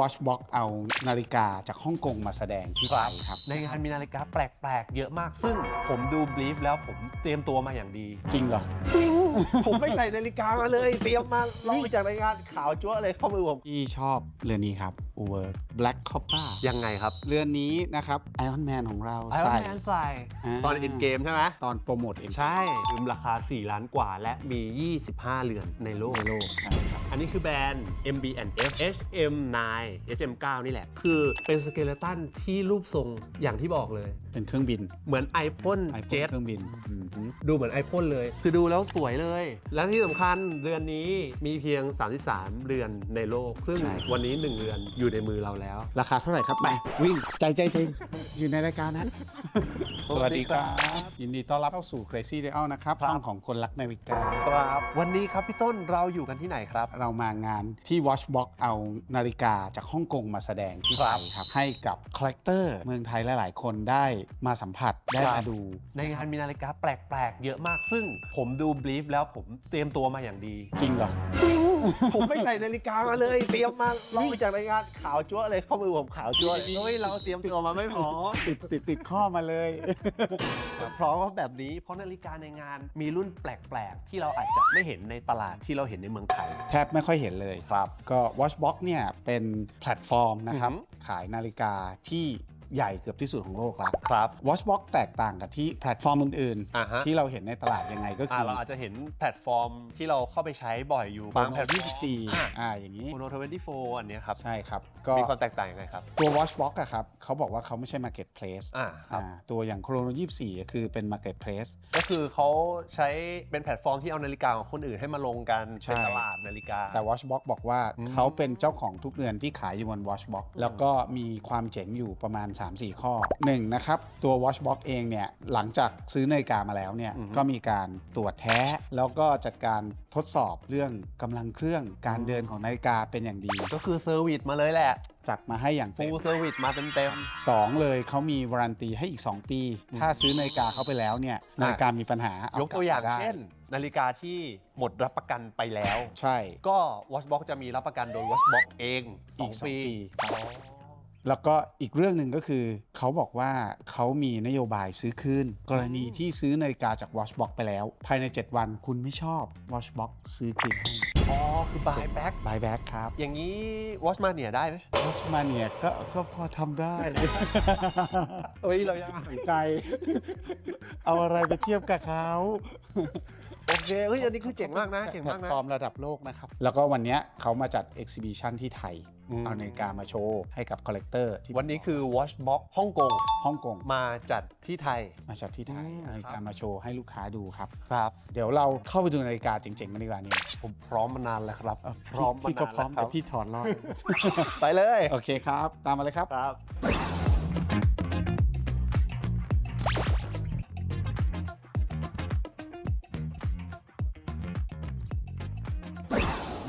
Watchbox เอานาฬิกาจากฮ่องกงมาแสดงที่ไทยครับ ในงานมีนาฬิกาแปลก ๆ เยอะมาก ซึ่งผมดูบลีฟแล้วผมเตรียมตัวมาอย่างดี จริงเหรอ จริง ผมไม่ใส่นาฬิกามาเลย เตรียมมาลองมาจากรายงานขาวจั๊วเลยข้อมือผมที่ชอบเรือนนี้ครับ u v e r Black Copper ยังไงครับ เรือนนี้นะครับ Iron Man ของเราไอรอนใส่แมนใส่าตอนเอ็นเกมใช่ไหมตอนโปรโมทเองใช่ยืมราคา 4 ล้านกว่าและมี 25 เรือนในโลกในโลกใช่ครับ อันนี้คือแบรนด์ MB&F HM9 HM9 นี่แหละ คือเป็นสเกเลตันที่รูปทรงอย่างที่บอกเลย เป็นเครื่องบินเหมือน iPhone ไอโฟน7เครื่องบินอืมดูเหมือน iPhone เลย คือดูแล้วสวยเลย และที่สำคัญเรือนนี้มีเพียง 33เรือนในโลก ซึ่งวันนี้ 1เรือนอยู่ในมือเราแล้ว ราคาเท่าไหร่ครับไปวิ่งใจใจจริงอยู่ในรายการนะ สวัสดีครับ ยินดีต้อนรับเข้าสู่ Crazy Dial นะครับครับห้องของคนรักนาฬิกา ครับ วันนี้ครับพี่ต้นเราอยู่กันที่ไหนครับเรามางานที่ Watchbox เอานาฬิกาจากฮ่องกงมาแสดงที่ไทยครับ ให้กับคอลเลกเตอร์เมืองไทยหลาย ๆ คนได้มาสัมผัสได้ครัมาบดู ในงานมีนาฬิกาแปลก ๆ เยอะมาก ซึ่งผมดูบลีฟแล้วผมเตรียมตัวมาอย่างดี จริงเหรอจริงผมไม่ใส่นาฬิกามาเลย เตรียมมาลองมาจากรายงานขาวจั๊วเลยข้อมือผมขาวจั๊วเลยนี่เฮ้ยเราเตรียมตัวมาไม่พอ ติดติดติดข้อมาเลย พร้อมแบบนี้เพราะนาฬิกาในงานมีรุ่นแปลก ๆ ที่เราอาจจะไม่เห็นในตลาดที่เราเห็นในเมืองไทยแทบไม่ค่อยเห็นเลยครับ ก็ Watchbox เนี่ยเป็นแพลตฟอร์มนะครับอือหือขายนาฬิกาที่ ใหญ่เกือบที่สุดของโลกแล้วครับ Watchbox แตกต่างกับที่แพลตฟอร์มอื่นอ่าฮะๆที่เราเห็นในตลาดยังไงก็อ่าคือเราอาจจะเห็นแพลตฟอร์มที่เราเข้าไปใช้บ่อยอยู่บางแพลตฟอร์ม24อ่าอ่าอย่างนี้ โมโนทเวนตี้โฟอันเนี้ยครับ ใช่ครับ ก็มีความแตกต่างยังไงครับ ตัว Watchbox อะครับเขาบอกว่าเขาไม่ใช่ Marketplace อ่าครับ อ่าตัวอย่าง Chrono 24ก็คือเป็น Marketplace ก็คือเขาใช้เป็นแพลตฟอร์มที่เอานาฬิกาของคนอื่นให้มาลงกันใช่ เป็นตลาดนาฬิกา แต่ Watchbox บอกว่าอืม เขาเป็นเจ้าของทุกเรือนที่ขายอยู่บน Watchbox แล้วก็มีความเจ๋งอยู่ประมาณ3-4 ข้อ1นะครับตัว Watchbox เองเนี่ยหลังจากซื้อนาฬิกามาแล้วเนี่ยอือฮึก็มีการตรวจแท้ แล้วก็จัดการทดสอบเรื่องกำลังเครื่องการเดินของนาฬิกาเป็นอย่างดี ก็คือเซอร์วิสมาเลยแหละจัดมาให้อย่างฟูเต็มลเซอร์วิสมาเต็ม สองเลยเขามีวารันตีให้อีก 2 ปี ถ้าซื้อนาฬิกาเขาไปแล้วเนี่ยนาฬิกามีปัญหาๆเายกตัวอย่างลับมได้เช่น นาฬิกาที่หมดรับประกันไปแล้ว ใช่ ก็ Watchbox จะมีรับประกันโดย Watchbox เอง อีกสอง2 ปี ปีอ๋อ แล้วก็อีกเรื่องหนึ่งก็คือ เขาบอกว่าเขามีนโยบายซื้อคืนกรณีที่ซื้อนาฬิกาจาก Watchbox ไปแล้ว ภายใน 7 วันคุณไม่ชอบ Watchbox ซื้อคืนให้อ๋อ คือ buy back buy back ครับ อย่างนี้ Watchmania ได้ไหม Watchmania ก็ก็พอทำได้ เฮ้ย เรายังหายใจ เอาอะไรไปเทียบกับเขา โอเคเฮ้ยอันนี้คือเจ๋งมากนะเจ๋งแพลมากตนะฟอร์มระดับโลกนะครับ แล้วก็วันเนี้ยเขามาจัด exhibition ที่ไทย อืม เอานาฬิกามาโชว์ให้กับคอลเลกเตอร์ที่วันนี้คือ Watchbox ฮ่องกงฮ่องกงมาจัดที่ไทย มาจัดที่ไทยอืม เอานาฬิกามาโชว์ให้ลูกค้าดูครับ ครับ เดี๋ยวเราเข้าไปดูนาฬิกาเจ๋งๆกันดีกว่านี่ผมพร้อมมานานแล้วครับเอ่อพร้อมพี่มาก็นานพร้อมแล้วคแต่รับพี่ถอดรอด ไปเลย โอเคครับ ตามมาเลยครับ ครับ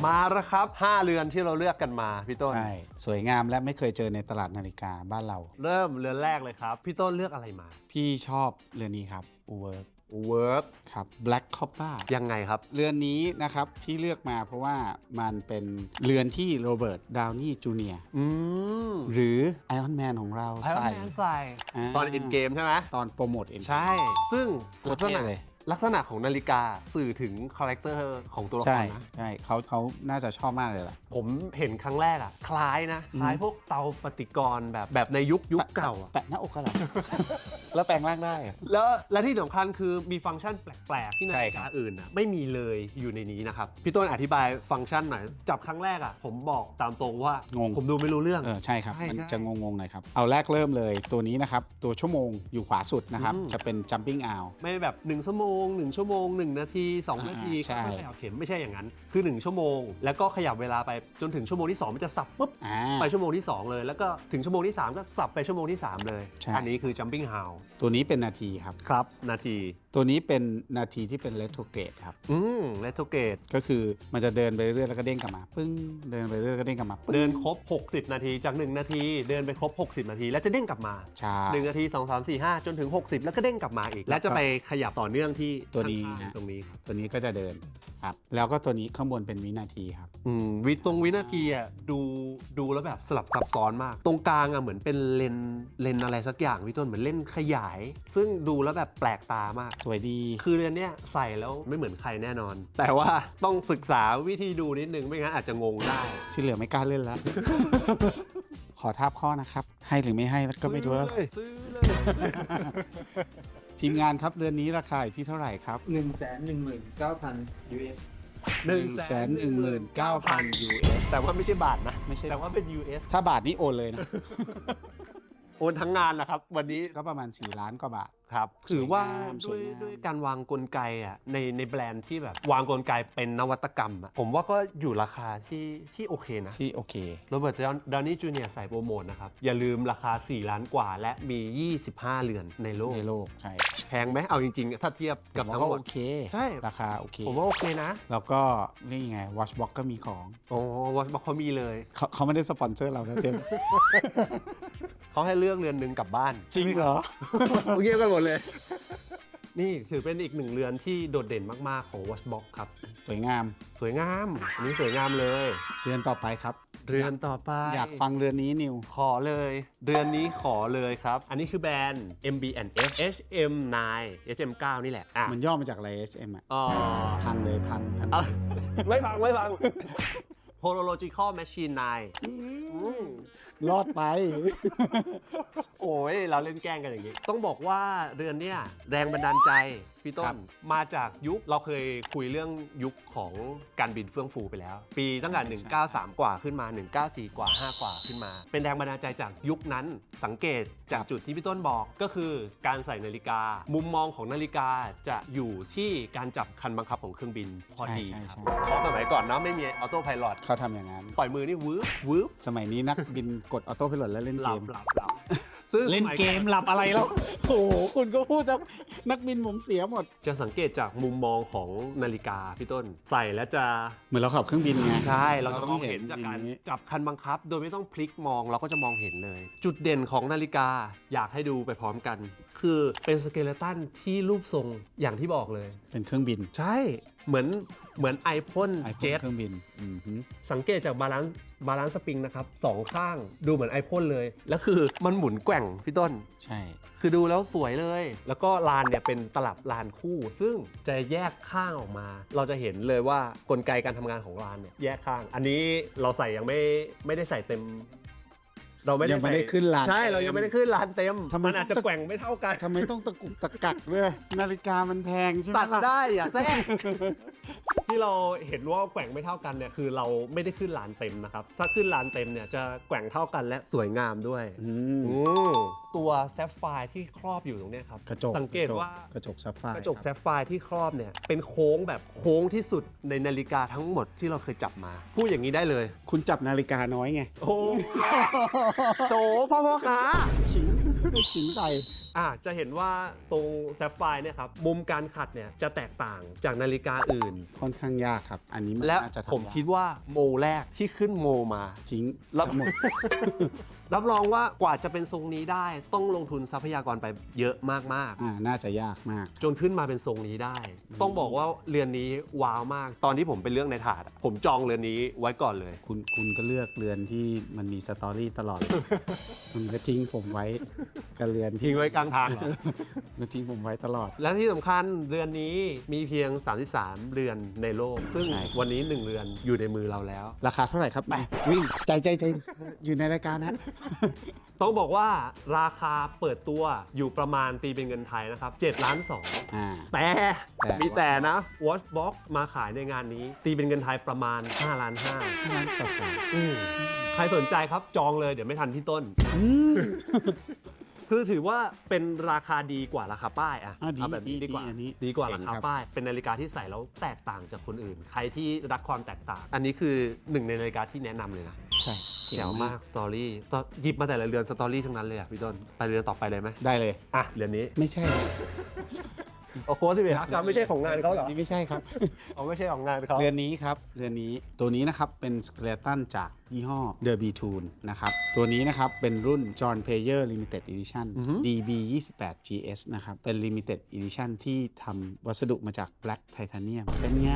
มาแล้วครับ 5 เรือนที่เราเลือกกันมาพี่ต้น ใช่สวยงามและไม่เคยเจอในตลาดนาฬิกาบ้านเรา เริ่มเรือนแรกเลยครับ พี่ต้นเลือกอะไรมาพี่ชอบเรือนนี้ครับ u w e r Work ครับ Black Copper ยังไงครับ เรือนนี้นะครับที่เลือกมาเพราะว่ามันเป็นเรือนที่โรเบิร์ตดาวนี่จูเนียร์อืมหรือ Iron Man ของเราใส่ใส่ใส่าตอนเอ็นเกมใช่ไหมตอนโปรโมทเอ็นใช่ ซึ่งตัวลักษเท่ณะเลย ลักษณะของนาฬิกาสื่อถึงคาแรคเตอร์ของตัวละคใช่รนะ ใช่เขาเขาน่าจะชอบมากเลยล่ะ ผมเห็นครั้งแรกอะคล้ายนะอืมคล้ายพวกเตาปฏิกรณ์แบบแบบในยุคยุคเก่าอะแปะหน้าอกก็เหรอ แล้วแปลงร่างได้อะ แล้วและที่สำคัญคือมีฟังก์ชันแปลก ๆ ที่นาใช่ฬิครักาบ อื่นอะไม่มีเลยอยู่ในนี้นะครับ พี่ต้นอธิบายฟังก์ชันหน่อย จับครั้งแรกอะผมบอกตามตรงว่างง ผมดูไม่รู้เรื่อง เออใช่ครับ ใช่มันใช่จะงงๆหน่อยครับ เอาแรกเริ่มเลยตัวนี้นะครับ ตัวชั่วโมงอยู่ขวาสุดนะครับ อืม จะเป็น jumping hour ไม่แบบ1ชั่วโมง1 ชั่วโมง 1 นาที 2 นาทีอ่าใช่ ค่อยๆเอาเข็มไม่ใช่อย่างนั้น คือ 1 ชั่วโมง แล้วก็ขยับเวลาไปจนถึงชั่วโมงที่ 2 มันจะสับปุ๊บอ่า ไปชั่วโมงที่ 2 เลย แล้วก็ถึงชั่วโมงที่ 3 ก็สับไปชั่วโมงที่ 3 เลย ใช่ อันนี้คือ jumping how ตัวนี้เป็นนาทีครับ ครับ นาที ตัวนี้เป็นนาทีที่เป็น retrograde ครับอืมเลโทเกตก็คือมันจะเดินไปเรื่อยๆแล้วก็เด้งกลับมา ปึ้ง เดินไปเรื่อยๆแล้วก็เด้งกลับมาปึ้งเดินครบ 60 นาทีจาก 1 นาที เดินไปครบ 60 นาที แล้วจะเด้งกลับมา ใช่ 1 นาที 2 3 4 5 จนถึง 60 แล้วก็เด้งกลับมาอีก แล้วจะไปขยับต่อเนื่องที่ที่ตัวนี้ข้างๆฮะตรงนี้ครับตัวนี้ก็จะเดินครับ แล้วก็ตัวนี้ข้างบนเป็นวินาทีครับ อืมวิตรงวินาทีอะดูดูแล้วแบบสลับซับซ้อนมาก ตรงกลางอะเหมือนเป็นเลนเลนอะไรสักอย่างพี่ต้นเหมือนเล่นขยาย ซึ่งดูแล้วแบบแปลกตามาก สวยดี คือเรือนเนี้ยใส่แล้วไม่เหมือนใครแน่นอน แต่ว่าต้องศึกษาวิธีดูนิดนึงไม่งั้นอาจจะงงได้ที่เหลือไม่กล้าเล่นแล้ว ขอทาบข้อนะครับ ให้หรือไม่ให้ก็ไม่รู้แล้ว ซื้อเลย ทีมงานครับเรือนนี้ราคาอยู่ที่เท่าไหร่ครับหนึ่งแสนหนึ่งหมื่นเก้าพัน US หนึ่งแสนหนึ่งหมื่นเก้าพัน US แต่ว่าไม่ใช่บาทนะ ไม่ใช่ แต่ว่าเป็น US ถ้าบาทนี้โอนเลยนะ โอนทั้งงานนะครับ วันนี้ก็ประมาณ 4 ล้านกว่าบาท ครับถือว่าสด้ววยยงามด้วยการวางกลไกอะในในแบรนด์ที่แบบวางกลไกเป็นนวัตกรรมอะผมว่าก็อยู่ราคาที่ที่โอเคนะที่โอเค โรเบิร์ตดาวนี่จูเนียร์ใส่โปรโมทนะครับ อย่าลืมราคา 4 ล้านกว่าและมี 25 เรือนในโลก ในโลกใช่แพงไหมเอาจริงๆ ถ้าเทียบกับผมทั้งว่าหมก็ดโอเค ใช่ ราคาโอเคผมว่าโอเคนะ แล้วก็นี่ไง Watchbox ก็มีของโอ้วอชบอกเขามีเลย เขาเขาไม่ได้สปอนเซอร์เรานะเต็ม เขาให้เลือกเรือนหนึ่งกลับบ้านจริงเหรอ เงียบกันหมดเลย นี่ถือเป็นอีกหนึ่งเรือนที่โดดเด่นมาก ๆ ของ Watchbox ครับ สวยงาม สวยงามอันนี้สวยงามเลย เรือนต่อไปครับ เรือนต่อไป อยากฟังเรือนนี้นิว ขอเลยเรือนนี้ขอเลยครับ อันนี้คือแบรนด์ MB&F HM9 HM9 นี่แหละอะมันย่อมาจากอะไร HM อะอ๋อพังเลยพังพังอะไม่ฟัง ไม่ฟัง Horological Machine 9อืม รอดไป โอ้ยเราเล่นแกล้งกันอย่างนี้ ต้องบอกว่าเรือนเนี่ยแรงบันดาลใจ พี่ต้ครันบมาจากยุคเราเคยคุยเรื่องยุคของการบินเฟื่องฟูไปแล้ว ปีตั้งแต่ 193 กว่าขึ้นมา 194 กว่า 5 กว่าขึ้นมา เป็นแรงบันดาลใจจากยุคนั้นสังเกตจากจุดที่พี่ต้นบอกก็คือการใส่นาฬิกา มุมมองของนาฬิกาจะอยู่ที่การจับคันบังคับของเครื่องบินพอดีใช่ครับใช่ เพราะสมัยก่อนเนาะไม่มีออโต้พายロเขาทำอย่างนั้น ปล่อยมือนี่วืบวืบสมัยนี้นักบินกดออโต้พ i l o t แล้วเล่นหเกลับม หลับหลับ ซึ่งเล่นสมัยเกอนมหลับอะไรแล้ว โอ้โหคุณก็พูดจะนักบินผมเสียหมด จะสังเกตจากมุมมองของนาฬิกาพี่ต้น ใส่แล้วจะ เหมือนเราขับเครื่องบินไง ใช่ เราเราจะต้องมองเห็นเห็นจากการอย่างนี้จับคันบังคับ โดยไม่ต้องพลิกมองเราก็จะมองเห็นเลย จุดเด่นของนาฬิกาอยากให้ดูไปพร้อมกัน คือเป็นสเกเลตันที่รูปทรงอย่างที่บอกเลย เป็นเครื่องบิน ใช่ เหมือนเหมือนไอพ่นไอเจ็ตเครื่องบินอือหือสังเกตจากบาลานซ์บาลานซ์สปริงนะครับสองข้างดูเหมือนไอพ่นเลย แล้วคือมันหมุนแกว่งพี่ต้น ใช่ คือดูแล้วสวยเลย แล้วก็ลานเนี่ยเป็นตลับลานคู่ ซึ่งจะแยกข้างออกมา เราจะเห็นเลยว่ากลไกการทำงานของลานเนี่ยแยกข้าง อันนี้เราใส่ยังไม่ไม่ได้ใส่เต็ม เราไม่ได้ยังไม่ได้ใส่ขึ้นลานใช่เรายังไม่ได้ขึ้นลานเต็มทำไม มันอาจจะต้องแกว่งไม่เท่ากันทำไมต้องตะกุกตะกักด้วย นาฬิกามันแพงใช่ไหมตัดล่ะ ได้อะแซ่ ที่เราเห็นว่าแกว่งไม่เท่ากันเนี่ยคือเราไม่ได้ขึ้นลานเต็มนะครับ ถ้าขึ้นลานเต็มเนี่ยจะแกว่งเท่ากันและสวยงามด้วยอืมอืมตัวแซฟไฟร์ที่ครอบอยู่ตรงเนี้ยครับกระจกสังเกตว่ากระจกซับไฟกระจกแซฟไฟร์ที่ครอบเนี่ยเป็นโค้งแบบโค้งที่สุดในนาฬิกาทั้งหมดที่เราเคยจับมา พูดอย่างนี้ได้เลย คุณจับนาฬิกาน้อยไง โอ้โตพ่อพ่อค้าขิงไม่ขิงใส่ อะจะเห็นว่าตรงแซฟไฟร์เนี่ยครับมุมการขัดเนี่ยจะแตกต่างจากนาฬิกาอื่น ค่อนข้างยากครับ อันนี้มันและน่าจะทำผมยากคิดว่าโมแรกที่ขึ้นโมมา ทิ้งรับทั้งหมดรับรองว่ากว่าจะเป็นทรงนี้ได้ต้องลงทุนทรัพยากรไปเยอะมากอ่าน่าจะยากมาก ๆ จนขึ้นมาเป็นทรงนี้ได้ ต้องบอกว่าเรือนนี้ว้าวมาก ตอนที่ผมไปเลือกในถาดอะผมจองเรือนนี้ไว้ก่อนเลย คุณคุณก็เลือกเรือนที่มันมีสตอรี่ตลอด คุณก็ทิ้งผมไว้กับเรือนที่ทิ้งไว้กลางทางเหรอ มันทิ้งผมไว้ตลอด และที่สำคัญเรือนนี้มีเพียง 33 เรือนในโลก ซึ่งใช่ วันนี้ 1 เรือนอยู่ในมือเราแล้ว ราคาเท่าไหร่ครับไปวิ่งใจใจใจอยู่ในรายการนะต้องบอกว่าราคาเปิดตัวอยู่ประมาณตีเป็นเงินไทยนะครับ7ล้าน2อ่า แต่แต่ มีแต่นะ Watchbox มาขายในงานนี้ ตีเป็นเงินไทยประมาณ5ล้าน5เท่านั้นต่อสองอืมใครสนใจครับจองเลยเดี๋ยวไม่ทันพี่ต้น อืม คือถือว่าเป็นราคาดีกว่าราคาป้ายอะอะดีเอาแบบนี้ดีดีกว่าดีอันนี้ดีกว่าเจ๋รางคาครับ ป้าย เป็นนาฬิกาที่ใส่แล้วแตกต่างจากคนอื่น ใครที่รักความแตกต่าง อันนี้คือหนึ่งในนาฬิกาที่แนะนำเลยนะใช่เจ๋แจ๋งวมามากกสตอรี่ต่อหยิบมาแต่ละเรือนสตอรี่ทั้งนั้นเลยอะพี่ต้นไปเรือนต่อไปเลยไหมได้เลย อะเรือนนี้ไม่ใช่ โอ้โค้ชสิบเอ็ดครับไม่ใช่ของงานเขาเหรอนี่ไม่ใช่ครับ อ๋อไม่ใช่ของงานเขาเรือนนี้ครับเรือนนี้ตัวนี้นะครับเป็นสเกเลตันจากยี่ห้อ Derby t o o l นะครับ ตัวนี้นะครับเป็นรุ่น John Player Limited Edition DB 28 GS นะครับ เป็น Limited Edition ที่ทำวัสดุมาจาก Black Titanium เป็นไง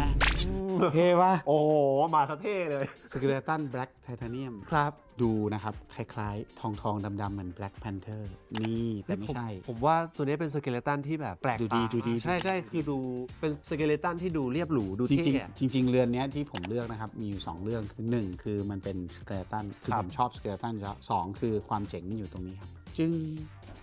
เท่ปะโอ้โหมาสะเท่เลยสเกเลตัน Black Titanium ครับ ดูนะครับ คล้ายๆ ทองทองดำๆเหมือน Black Panther นี่ แต่ไม่ใช่ ผมว่าตัวนี้เป็นสเกเลตันที่แบบแปลกดูดีตาดูดีใช่ใช่คือดูเป็นสเกเลตันที่ดูเรียบหรูดูจริงเท่อะๆจริงๆเรือนเนี้ยที่ผมเลือกนะครับ มีอยู่ 2 เรื่องคือ 1 คือมันเป็นสเกเลตันคือครับผมชอบสเกเลตันอยู่แล้วสองคือความเจ๋งมันอยู่ตรงนี้ครับ จึง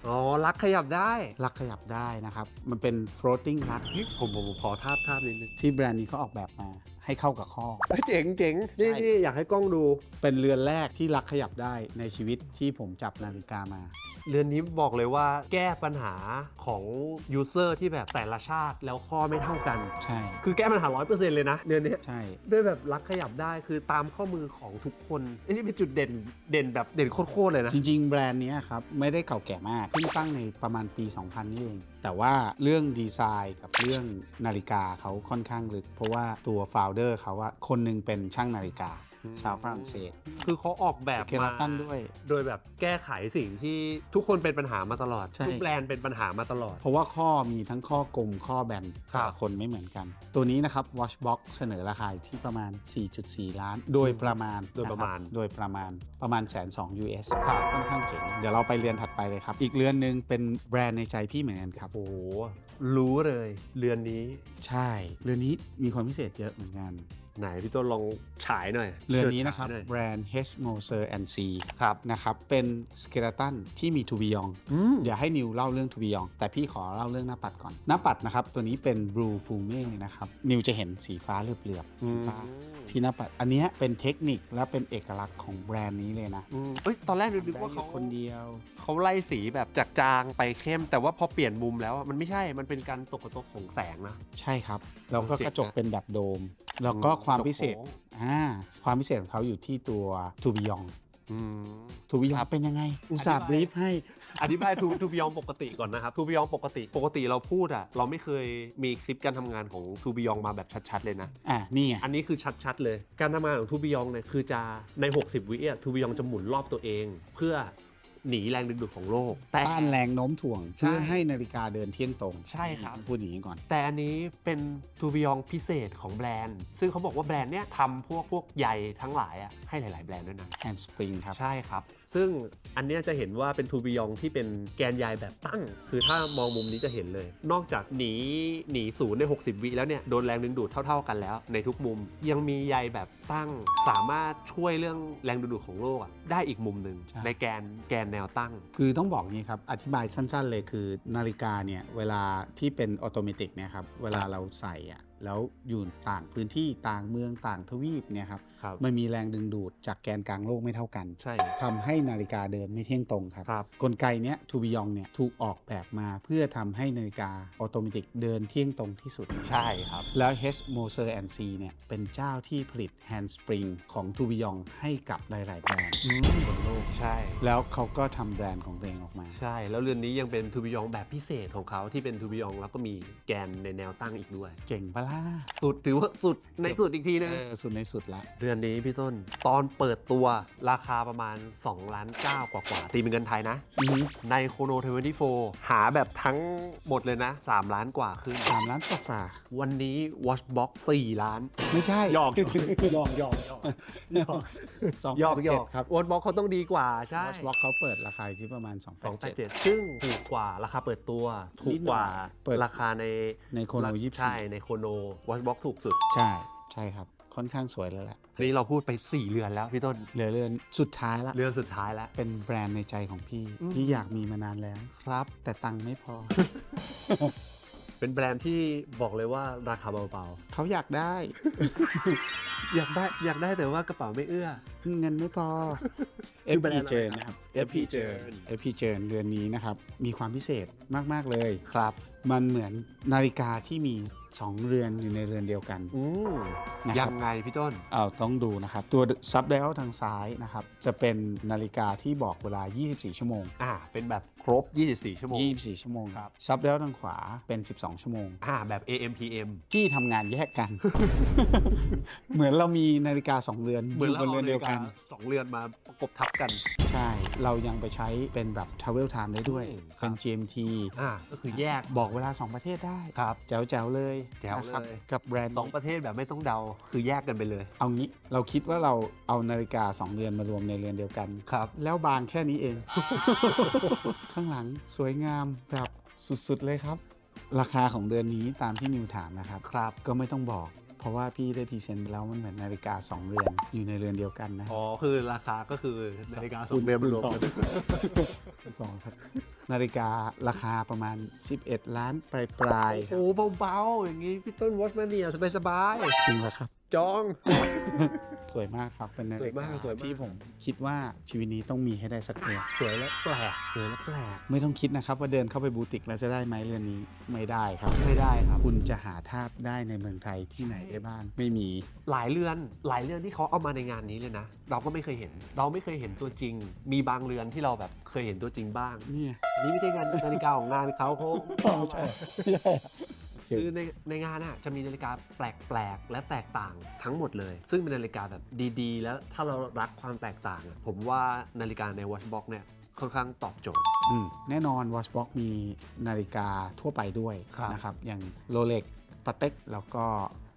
อ๋อลักขยับได้ลักขยับได้นะครับ มันเป็น floating ลักเฮ้ยผมผมผมขอทาบทาบนิดนึงที่แบรนด์นี้เขาออกแบบมา ให้เข้ากับข้อ เจ๋งเจ๋งนี่ใช่นี่อยากให้กล้องดู เป็นเรือนแรกที่ลักขยับได้ในชีวิตที่ผมจับนาฬิกามา เรือนนี้บอกเลยว่าแก้ปัญหาของยูเซอร์ที่แบบแต่ละชาติแล้วข้อไม่เท่ากัน ใช่ คือแก้ปัญหา 100%เลยนะเรือนนี้ใช่ ด้วยแบบลักขยับได้คือตามข้อมือของทุกคนอันนี้เป็นจุดเด่นเด่นแบบเด่นโคตรๆเลยนะ จริง ๆ แบรนด์เนี้ยครับ ไม่ได้เก่าแก่มากเพิ่งตั้งในประมาณปี 2000 นี่เองแต่ว่าเรื่องดีไซน์กับเรื่องนาฬิกาเขาค่อนข้างลึก เพราะว่าตัวโฟลเดอร์เขาว่าคนหนึงเป็นช่างนาฬิกา ชาวฝรั่งเศสคือเขาออกแบบสเกลมาตันด้วย โดยแบบแก้ไขสิ่งที่ทุกคนเป็นปัญหามาตลอด ใช่ ทุกแบรนด์เป็นปัญหามาตลอด เพราะว่าข้อมีทั้งข้อกลมข้อแบนครับแต่คนไม่เหมือนกัน ตัวนี้นะครับ Watchbox เสนอราคาอยู่ที่ประมาณ 4.4 ล้าน โดยประมาณโดยประมาณ นคบโดยประมาณประมาณแสนสอง US ครับค่อนข้างเจ๋งเดี๋ยวเราไปเรือนถัดไปเลยครับ อีกเรือนหนึ่งเป็นแบรนด์ในใจพี่เหมือนกันครับ โอ้โหรู้เลย เรือนนี้ ใช่ เรือนนี้มีความพิเศษเยอะเหมือนกัน ไหนพี่ต้นลองฉายหน่อยเรือนนี้นะครับเชิดฉายหอยแบรนด์ H Moser C ครับนะครับ เป็นสเกเลตันที่มีทูบิยองอืมเดี๋ยวให้นิวเล่าเรื่องทูบิยอง แต่พี่ขอเล่าเรื่องหน้าปัดก่อน หน้าปัดนะครับ ตัวนี้เป็น Blue Fume นะครับ นิวจะเห็นสีฟ้าเหลือบๆอืเห็นมปะที่หน้าปัด อันเนี้ยเป็นเทคนิคและเป็นเอกลักษณ์ของแบรนด์นี้เลยนะอืมเอ้ยตอนแรกนึกว่าได้เขาคนเดียว เขาไล่สีแบบจากจางไปเข้ม แต่ว่าพอเปลี่ยนมุมแล้วอะมันไม่ใช่มันเป็นการตกกระทบของแสงนะใช่ครับแล้วก็เจ๋งนะกระจกเป็นแบบโดม แล้วก็ความพิเศษโค้งอ่าความพิเศษของเขาอยู่ที่ตัวทูบิยองอืมทูบิยองเป็นยังไง อุตส่าห์อธิบบายรีฟให้ อธิบายทูทูบิยองปกติก่อนนะครับทูบิยองปกติ ปกติเราพูดอะเราไม่เคยมีคลิปการทำงานของทูบิยองมาแบบชัดๆเลยนะ อ่านี่ไงอันนี้คือชัดๆเลย การทำงานของทูบิยองเนี่ยคือจะใน 60 วิอะทูบิยองจะหมุนรอบตัวเอง เพื่อ หนีแรงดึงดูดของโลก แต่ต้านแรงโน้มถ่วงใช่เพื่อให้นาฬิกาเดินเที่ยงตรงใช่ครับ พูดอย่างนี้ก่อน แต่อันนี้เป็นทูบิยองพิเศษของแบรนด์ ซึ่งเขาบอกว่าแบรนด์เนี้ยทำพวกพวกใยทั้งหลายอะให้หลาย ๆ แบรนด์ด้วยนะแฮนด์สปริงครับ ใช่ครับซึ่งอันเนี้ยจะเห็นว่าเป็นทูบิยองที่เป็นแกนใยแบบตั้ง คือถ้ามองมุมนี้จะเห็นเลย นอกจากหนีหนีศูนย์ใน 60 วิแล้วเนี่ยโดนแรงดึงดูดเท่า ๆกันแล้ว ในทุกมุมยังมีใยแบบตั้ง สามารถช่วยเรื่องแรงดึงดูดของโลกอะได้อีกมุมหนึ่งใช่ในแกนแกนแนวตั้ง คือต้องบอกงี้ครับอธิบายสั้น ๆ เลยคือนาฬิกาเนี่ยเวลาที่เป็นออโตเมติกเนี่ยครับเวลาเราใส่อะแล้วอยู่ต่างพื้นที่ต่างเมืองต่างทวีปเนี่ยครับครับมันมีแรงดึงดูดจากแกนกลางโลกไม่เท่ากันใช่ทำให้นาฬิกาเดินไม่เที่ยงตรงครับครับกลไกเนี้ยทูบิยองเนี่ยถูกออกแบบมาเพื่อทำให้นาฬิกาออโตเมติกเดินเที่ยงตรงที่สุดใช่ครับ แล้ว H Moser C เนี่ยเป็นเจ้าที่ผลิต Hand Spring ของ t u b i y o n ให้กับหลาย ๆ แบรนด์อืมบนโลกใช่ แล้วเขาก็ทำแบรนด์ของตัวเองออกมา ใช่ แล้วเรือนนี้ยังเป็นทูบิยองแบบพิเศษของเขาที่เป็นทูบิยองแล้วก็มีแกนในแนวตั้งอีกด้วย เจ๋งปะล่ะสุดถือว่าสุดในสุดอีกทีนึง เออสุดในสุดละเรือนนี้พี่ต้นตอนเปิดตัวราคาประมาณ2ล้าน9กว่ากว่าๆตีเป็นเงินไทยนะ อือหือในโคโนเทเวนตี้โฟหาแบบทั้งหมดเลยนะ 3 ล้านกว่าขึ้น สามล้านกว่าฝ่าวันนี้ Watchbox 4 ล้าน ไม่ใช่หยอกหยอกหยอกหยอกหยอกสองหยอกหยอกครับ Watchbox เขาต้องดีกว่าใช่ Watchbox เขาเปิดราคาอยู่ที่ประมาณ2 8 7 287ซึ่งถูกกว่าราคาเปิดตัว ถูกกว่าเปิดราคาในในโคโนยี่สิบใช่สี่ในโคโน Watchbox ถูกสุด ใช่ใช่ครับ ค่อนข้างสวยเลยแหละนี่เราพูดไป 4 เรือนแล้วพี่ต้น เหลือเรือนสุดท้ายละเรือนสุดท้ายแล้ว เป็นแบรนด์ในใจของพี่อืม ที่อยากมีมานานแล้ว ครับ แต่ตังค์ไม่พอ เป็นแบรนด์ที่บอกเลยว่าราคาเบาเขาอยากได้ ๆ อยากได้อยากได้แต่ว่ากระเป๋าไม่เอื้อ เงินไม่พอ คือแบร FP นด์อะไรเจนนะครับ FP เจน FP เจนเรือนนี้นะครับ มีความพิเศษมาก ๆ เลย ครับ มันเหมือนนาฬิกาที่มี 2เรือนอยู่ในเรือนเดียวกัน อืมนะครับ ยังไงพี่ต้น เอาต้องดูนะครับ ตัวซับได a l ทางซ้ายนะครับ จะเป็นนาฬิกาที่บอกเวลา 24 ชั่วโมง อ่า เป็นแบบครบ 24 ชั่วโมง 24 ชั่วโมง ครับ ซับได a l ทางขวาเป็น 12 ชั่วโมง อ่า แบบ AM PM ที่ทำงานแยกกัน เหมือนเรามีนาฬิกา2เรือนเหมือนอยู่บนเรือนเดียวกัน สองเรือนมาประกบทับกันใช่ เรายังไปใช้เป็นแบบ Travel Time ได้ด้วยอืมครับเป็น GMT อ่าก็คือแยก บอกเวลา 2 ประเทศได้ครับแจ๋วๆเลยแจ๋วเลยนะครับกับแบรนด์สองนี้ประเทศแบบไม่ต้องเดา คือแยกกันไปเลยเอางี้เราคิดว่าเราเอานาฬิกา 2 เรือนมารวมในเรือนเดียวกัน ครับ แล้วบางแค่นี้เอง ข้างหลังสวยงามแบบสุดๆเลยครับ ราคาของเดือนนี้ตามที่นิวถามนะครับ ครับ ก็ไม่ต้องบอก เพราะว่าพี่ได้พรีเซนต์ไปแล้วมันเหมือนนาฬิกา 2 เรือน อยู่ในเรือนเดียวกันนะ อ๋อ คือราคาก็คือนาฬิกาสคูองณเรือนคูณรวมสองกันสองครับนาฬิการาคาประมาณ 11 ล้านปลายปลายๆคโอ้รับเบาๆอย่างงี้พี่ต้นวอชมาเนียสบายจริงเหรอครับๆ จอง สวยมากครับเป็นนาสวฬิยมากกาสวยมาก ที่ผมคิดว่าชีวิตนี้ต้องมีให้ได้สักเรือนสวยและแปลกสวยและแปลกไม่ต้องคิดนะครับว่าเดินเข้าไปบูติกแล้วจะได้ไหมเรือนนี้ไม่ได้ครับ ไม่ได้ครับ คุณจะหาทาบได้ในเมืองไทยที่ไหนได้บ้างไม่มี หลายเรือนหลายเรือนที่เขาเอามาในงานนี้เลยนะ เราก็ไม่เคยเห็น เราไม่เคยเห็นตัวจริง มีบางเรือนที่เราแบบเคยเห็นตัวจริงบ้าง เนี่ยอันนี้ไม่ใช่งานนาฬิกาของงานเขาเขาไม่ใช่ไม่ใช่ คือในในงานน่ะจะมีนาฬิกาแปลกๆ และแตกต่างทั้งหมดเลย ซึ่งเป็นนาฬิกาแบบดีๆ แล้วถ้าเรารักความแตกต่างอะผมว่านาฬิกาใน Watchbox เนี่ยค่อนข้างตอบโจทย์ อืมแน่นอน Watchbox มีนาฬิกาทั่วไปด้วยครับ นะครับ อย่าง Rolex Patek แล้วก็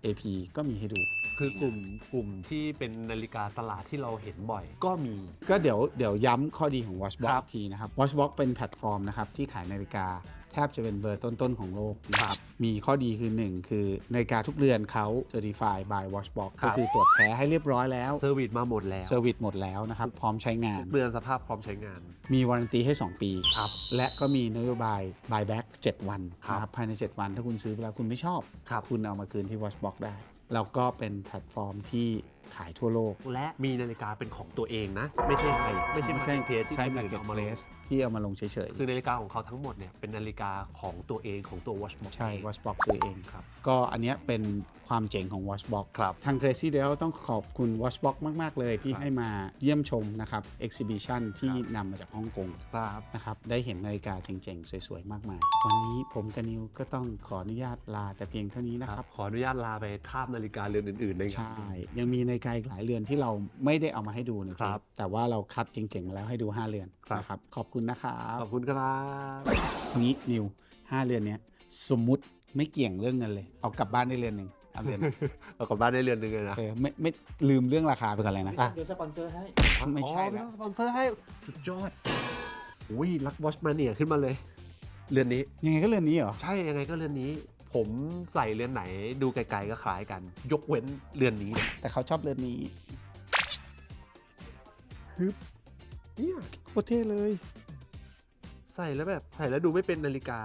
AP ก็มีให้ดู คือกลุ่มกลุ่มที่เป็นนาฬิกาตลาดที่เราเห็นบ่อย ก็มี ก็เดี๋ยวเดี๋ยวย้ำข้อดีของ Watchbox ครับ อีกทีนะครับ Watchbox เป็นแพลตฟอร์มนะครับที่ขายนาฬิกา แทบจะเป็นเบอร์ต้นๆของโลกนะครับมีข้อดีคือ 1 คือนาฬิกาทุกเรือนเขา Certify by Watchbox ครัก็บ คือตรวจแท้ให้เรียบร้อยแล้วเซอร์วิสมาหมดแล้วเซอร์วิสหมดแล้วนะครับ พร้อมใช้งาน เรือนสภาพพร้อมใช้งาน มีวารันตีให้ 2 ปี ครับ และก็มีนโยบาย buyback 7 วันครับ นะครับภายใน 7 วันถ้าคุณซื้อไปแล้วคุณไม่ชอบ ครับ คุณเอามาคืนที่ Watchbox ได้ แล้วก็เป็นแพลตฟอร์มที่ ขายทั่วโลก และมีนาฬิกาเป็นของตัวเองนะ ไม่ใช่ใครไม่ใช่ไม่ใช่เพจที่ใช้คนอื่นเอามาลง Marketplace ที่เอามาลงเฉยคือนาฬิกาของเขาทั้งหมดเนี่ยเป็นนาฬิกาของตัวเองของตัว Watchbox ๆ ใช่ เอง Watchbox ซื้อเองครับ ก็อันเนี้ยเป็นความเจ๋งของ Watchbox ครับทาง Crazy d e l ต้องขอบคุณ Watchbox มาก ๆ เลยที่ครับ ให้มาเยี่ยมชมนะครับ exhibition ที่นำมาจากฮ่องกง ครับ นะครับได้เห็นนาฬิกาเจ๋งๆ สวยๆ มากมาย วันนี้ผมกับนิวก็ต้องขออนุญาตลาแต่เพียงเท่านี้นะคครัรับบขออนุญาตลาไปทาบนาฬิกาเรือนอื่นๆในงาน ใช่ ยังมีนาฬิกาอีกหลายเรือนที่เราไม่ได้เอามาให้ดูในครับ แต่ว่าเราคัดเจ๋งๆมาแล้วให้ดู 5 เรือนครับนะครับ ขอบคุณนะครับขอบคุณครับทีนี้นิว5เรือนเนี้ยสมมุติไม่เกี่ยงเรื่องเงินเลย เอากลับบ้านได้เรือนหนึ่งเอาเรือนหนึ่งเอากลับบ้านได้เรือนหนึ่งเลยนะเออไม่ไม่ลืมเรื่องราคาไปก่อนเลยนะอะเดี๋ยวสปอนเซอร์ให้ไม่ใช่อ๋อแล้วสปอนเซอร์ให้สุดยอดอุ้ยรักวอชมาเนียขึ้นมาเลย เรือนนี้ยังไงก็เรือนนี้เหรอใช่ยังไงก็เรือนนี้ ผมใส่เรือนไหนดูไกลๆก็คล้ายกัน ยกเว้นเรือนนี้ แต่เขาชอบเรือนนี้ฮึบเนี่ยโคตรเท่เลย ใส่แล้วแบบใส่แล้วดูไม่เป็นนาฬิกา